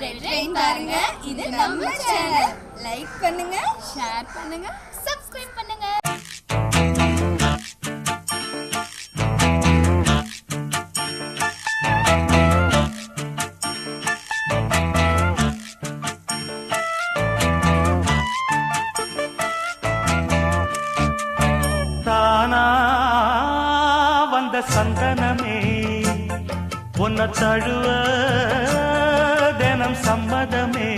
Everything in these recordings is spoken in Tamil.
ரெட் பாருங்க இது நம்ம சேனல் லைக் பண்ணுங்க ஷேர் பண்ணுங்க சப்ஸ்கிரைப் பண்ணுங்க. தானா வந்த சந்தனமே உன்னை தழுவ தினம் சம்மதமே.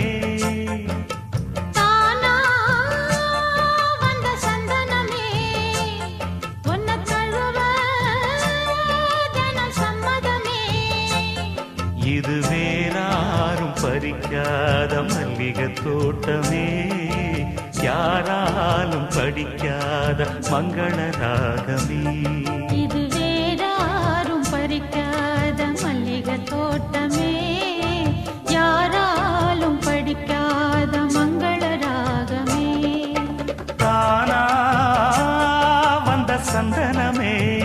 இது வேறாரும் பறிக்காத மல்லிகை தோட்டமே. யாராலும் படிக்காத மங்கள ராகமே. சந்தனமே.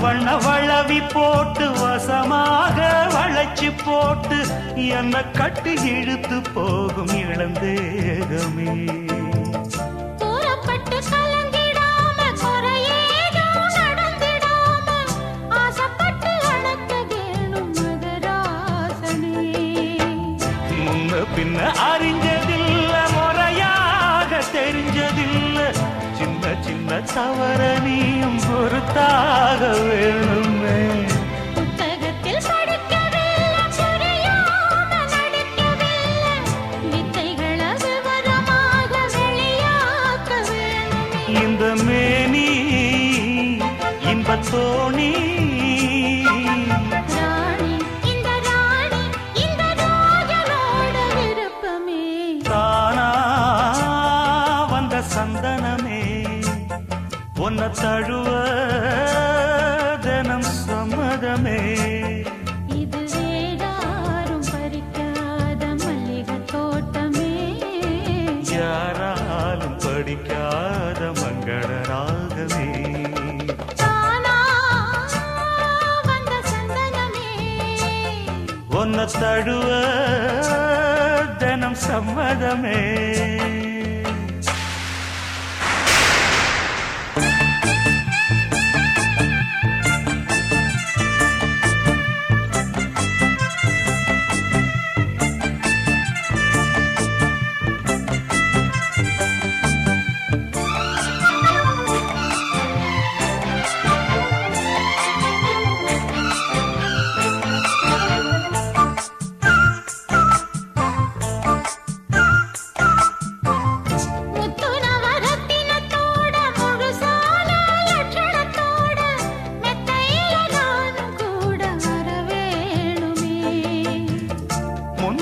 வண்ண வளவி போட்டு வசமாக வளைச்சு போட்டு என்ன கட்டி இழுத்து போகும் இளந்தேகமே. பின்ன அறிஞ்சதில்ல முறையாக தெரிஞ்சதில்ல. சின்ன சின்ன தவற நீயும் தழுவ தினம் சம்மதமே. இது வேறாரும் பறிக்காத மல்லிகை தோட்டமே. யாராலும் படிக்காத மங்கள ராகமே உன்னை தழுவ தினம் சம்மதமே.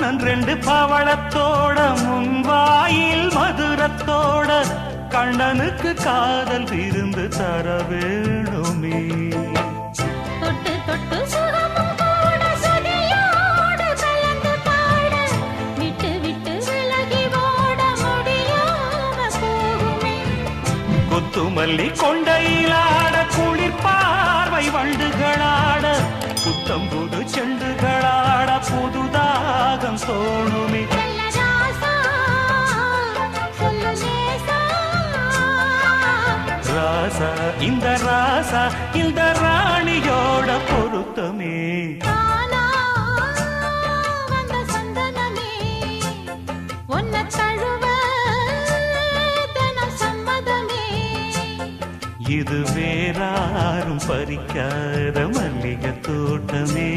முன்னன் ரெண்டு பவளத்தோட முன்வாயில் மதுரத்தோட கண்ணனுக்கு காதல் விருந்து தர வேணுமே. தொட்டு தொட்டு சுகமும் கூட சுதியோடு கலந்து பாட விட்டு விட்டு விலகி ஓட முடியாம போகுமே. கொத்துமல்லி கொண்டையிலாட குளிர் பார்வை வண்டுகளாட புத்தம் புது செண்டுகளாட புதுதாகம் தோணுமே செல்ல ராசா இந்த ராசா இந்த ராணியோட பொருத்தமே. இது வேறாரும் பறிக்காத மல்லிகை தோட்டமே.